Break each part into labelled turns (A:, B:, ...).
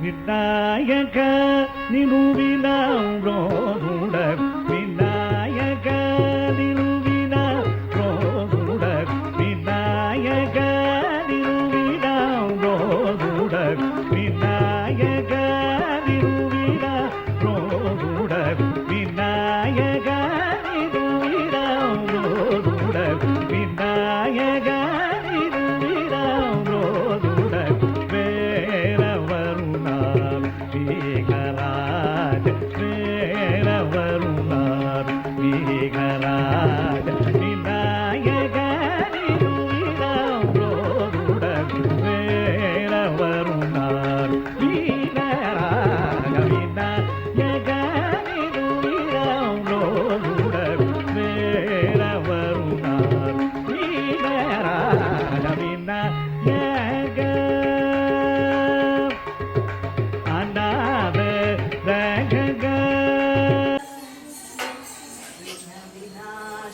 A: விநாயக
B: நிமுவினோட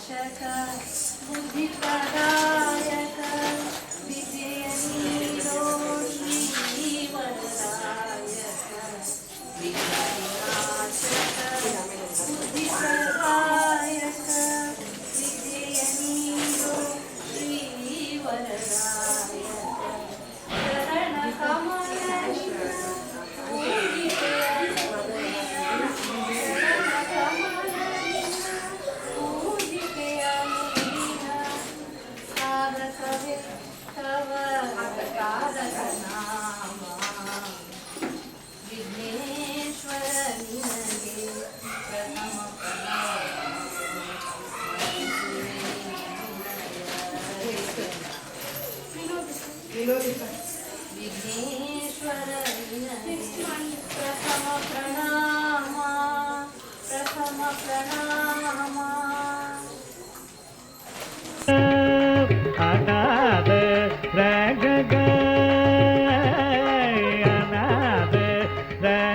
B: شكر
A: مجيب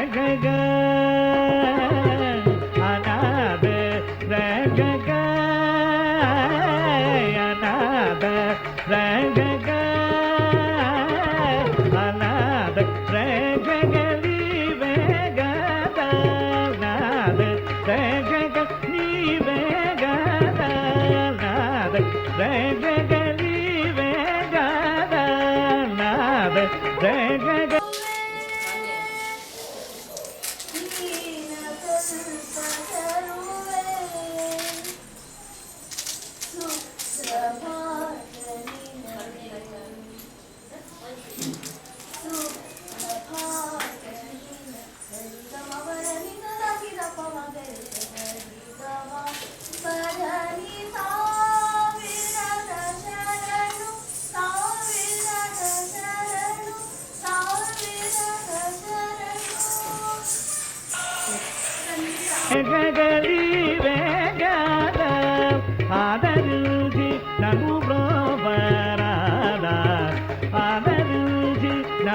A: ரகக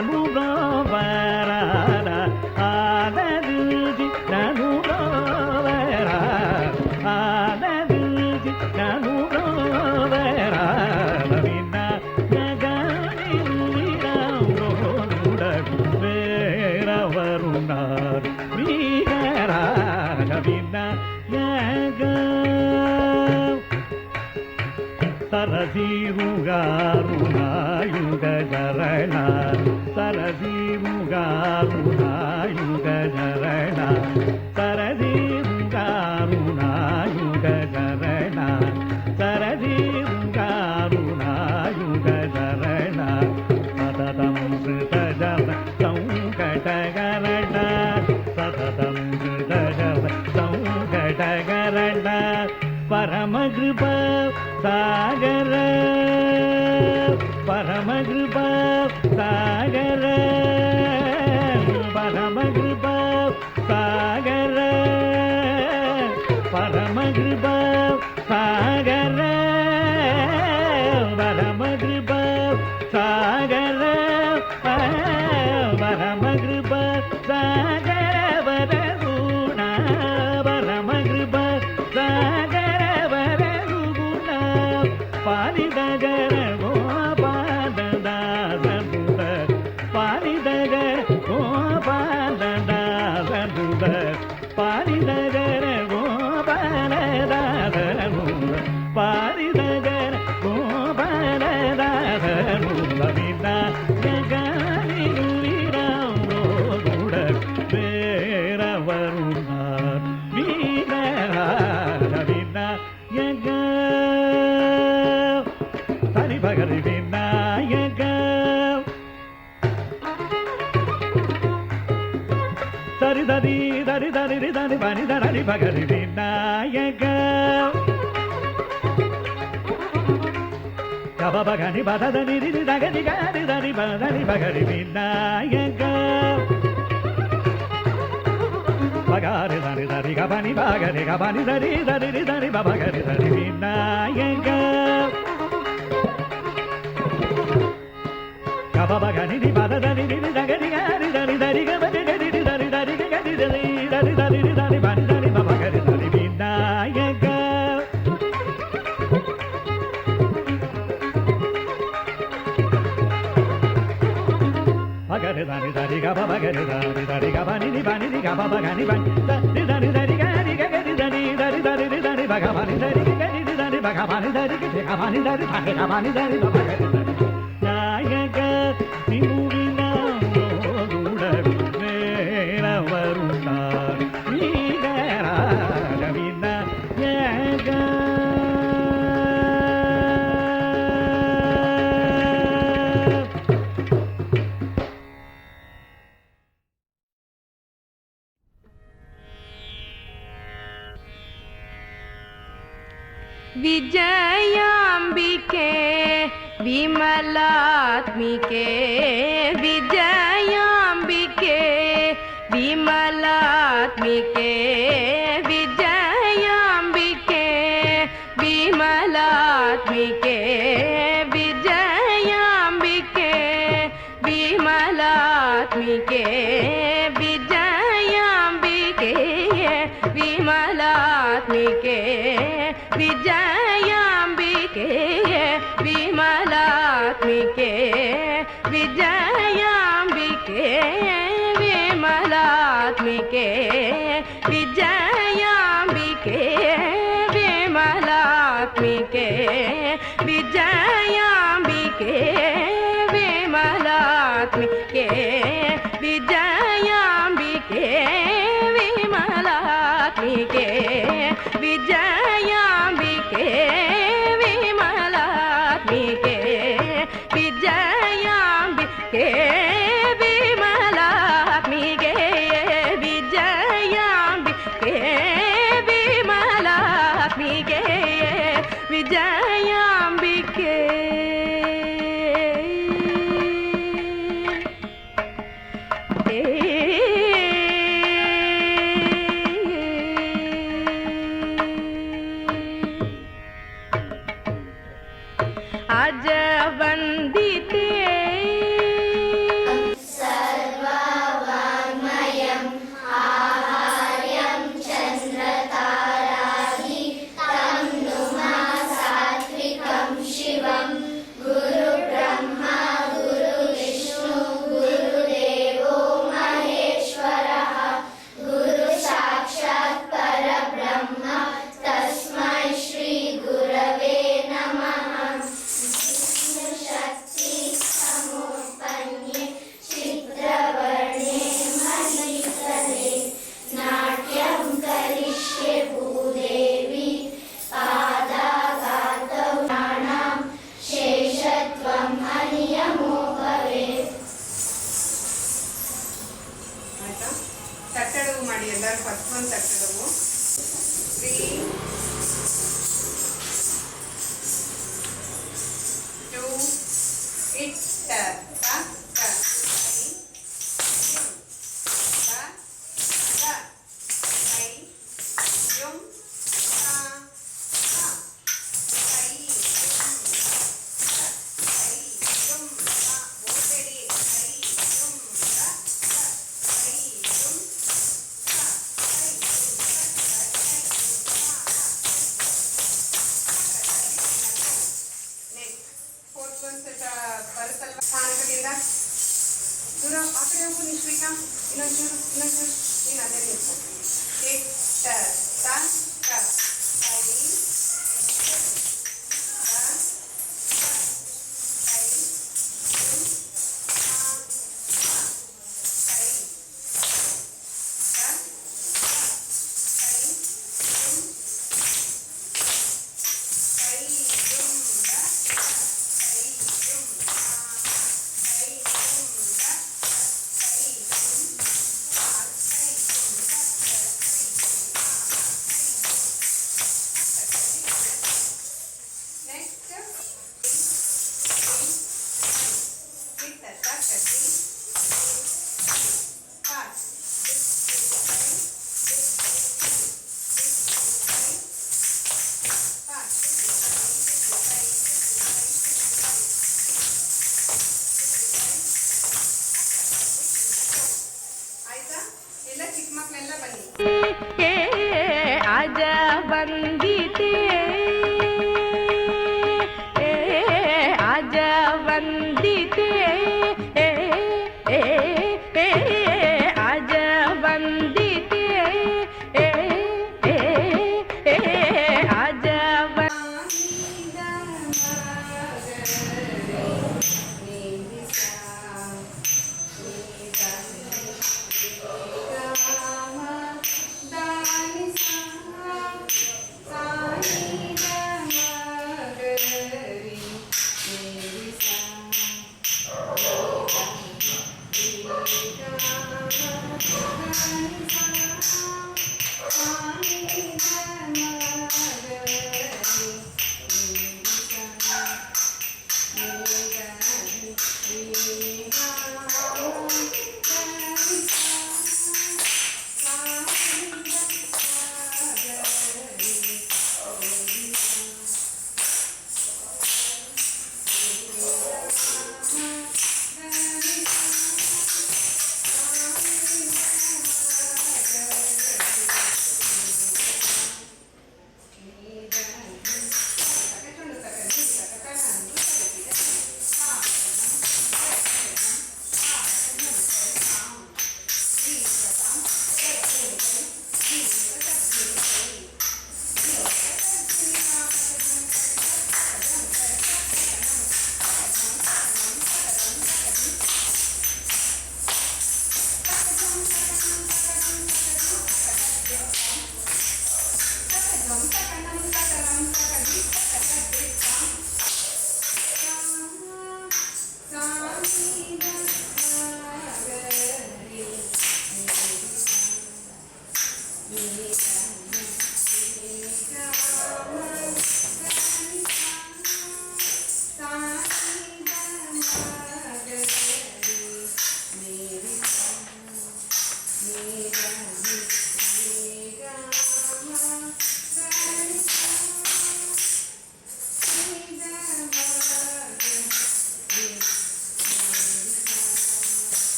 A: அனுராக சாக பலவிதா ஜகாலிராமோ கூட பேரவருணார் வீரவிதா ஜக தனிபகர் விநாயக தரி தரி தரி தரி தரி பனி தரி பகரி బగని బదని దగని గని దని బదని బగని వినాయక. బగారి దని దరి గబని బగని గబని దరి దరి దరి బగని దరి వినాయక. గబ బగని బదని దని దని దని గ బబ గని దని దని గ బని ని బని ని గ బబ గని బని దని దని దని గ ని గ గని దని దని దని ని దని బగ బని దని గ ని దని బగ బని దని గ బని దని ధని గ బని దని
B: బగ विमलात्मिके विजयाम्बिके विमलात्मिके। विमलात्मिके विजयाम्बिके विमलात्मिके विजयाम्बिके विमलात्मिके।
C: விஜயா ತಟ್ಟಡವು ಮಾಡಿ ಎಲ್ಲರೂ ಫಸ್ಟ್ ಒಂದು ತಟ್ಟಡವು ತ್ರೀ ಟೂ ಇಟ್ ದೂರ ಆ ಕಡೆ ಹೋಗು ನಿಶ್ವಿಕಾ ಇನ್ನೊಂದು ಚೂರು ಇನ್ನೊಂದು ಚೂರು ನೀನು ಅಲ್ಲೇ ನಿಂತ್ಕೊ ಟೇಕ್
B: ಚಿಕ್ಕ ಮಕ್ಕಳೆಲ್ಲ ಬನ್ನಿ
C: ಏ ಆಜ ಬಂದಿತೆ Amen.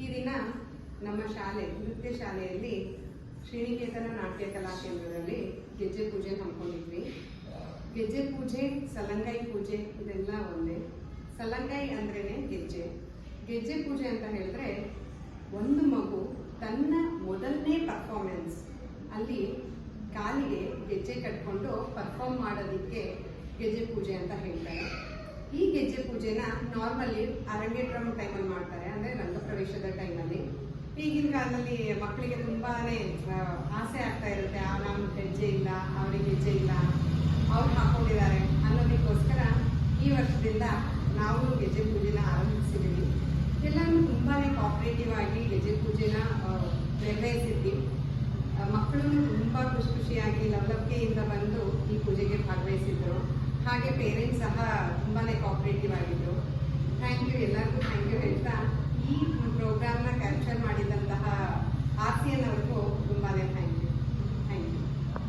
C: ಈ ದಿನ ನಮ್ಮ ಶಾಲೆ, ನೃತ್ಯ ಶಾಲೆಯಲ್ಲಿ ಶ್ರೀನಿಕೇತನ ನಾಟ್ಯ ಕಲಾ ಕೇಂದ್ರದಲ್ಲಿ ಗೆಜ್ಜೆ ಪೂಜೆ ಹಮ್ಮಿಕೊಂಡಿದ್ವಿ. ಗೆಜ್ಜೆ ಪೂಜೆ, ಸಲಂಗೈ ಪೂಜೆ ಇದೆಲ್ಲ ಒಂದೇ. ಸಲಂಗೈ ಅಂದ್ರೇ ಗೆಜ್ಜೆ. ಗೆಜ್ಜೆ ಪೂಜೆ ಅಂತ ಹೇಳಿದ್ರೆ ಒಂದು ಮಗು ತನ್ನ ಮೊದಲನೇ ಪರ್ಫಾರ್ಮೆನ್ಸ್ ಅಲ್ಲಿ ಕಾಲಿಗೆ ಗೆಜ್ಜೆ ಕಟ್ಕೊಂಡು ಪರ್ಫಾರ್ಮ್ ಮಾಡೋದಕ್ಕೆ ಗೆಜ್ಜೆ ಪೂಜೆ ಅಂತ ಹೇಳ್ತಾರೆ. ಈ ಗೆಜ್ಜೆ ಪೂಜೆನ ನಾರ್ಮಲಿ ಅರಂಗೇಟ್ರಮ್ ಟೈಮಲ್ಲಿ ಮಾಡ್ತಾರೆ, ಅಂದರೆ ರಂಗಪ್ರವೇಶದ ಟೈಮಲ್ಲಿ ಈಗಿನ ಕಾಲದಲ್ಲಿ ಮಕ್ಕಳಿಗೆ ತುಂಬಾನೇ ಆಸೆ ಆಗ್ತಾ ಇರುತ್ತೆ ನಮ್ಮ ಹೆಜ್ಜೆ ಇಲ್ಲ ಅವ್ರಿಗೆ ಹೆಜ್ಜೆ ಇಲ್ಲ, ಅವ್ರು ಹಾಕೊಂಡಿದ್ದಾರೆ ಅನ್ನೋದಕ್ಕೋಸ್ಕರ ಈ ವರ್ಷದಿಂದ ನಾವು ಗೆಜ್ಜೆ ಪೂಜೆನ ಆರಂಭಿಸಿದ್ದೀವಿ ಎಲ್ಲರೂ ತುಂಬಾನೇ ಕಾಪರೇಟಿವ್ ಆಗಿ ಗೆಜ್ಜೆ ಪೂಜೆನ ನಿರ್ವಹಿಸಿದ್ವಿ. ಮಕ್ಕಳು ತುಂಬ ಖುಷಿ ಖುಷಿಯಾಗಿ ಲವಲವಿಕೆಯಿಂದ ಬಂದು ಈ ಪೂಜೆಗೆ ಭಾಗವಹಿಸಿದ್ರು. ಹಾಗೆ ಪೇರೆಂಟ್ಸ್ ಸಹ ತುಂಬಾ ಕೋಆಪರೇಟಿವ್ ಆಗಿದ್ದರು ಥ್ಯಾಂಕ್ ಯು ಎಲ್ಲರಿಗೂ ಥ್ಯಾಂಕ್ ಯು ಹೇಳ್ತಾ, ಈ ಪ್ರೋಗ್ರಾಮ್ನ ಕ್ಯಾಪ್ಚರ್ ಮಾಡಿದಂತಹ ಆರ್ಸಿಯನ್ ಅವ್ರಿಗೂ ತುಂಬಾ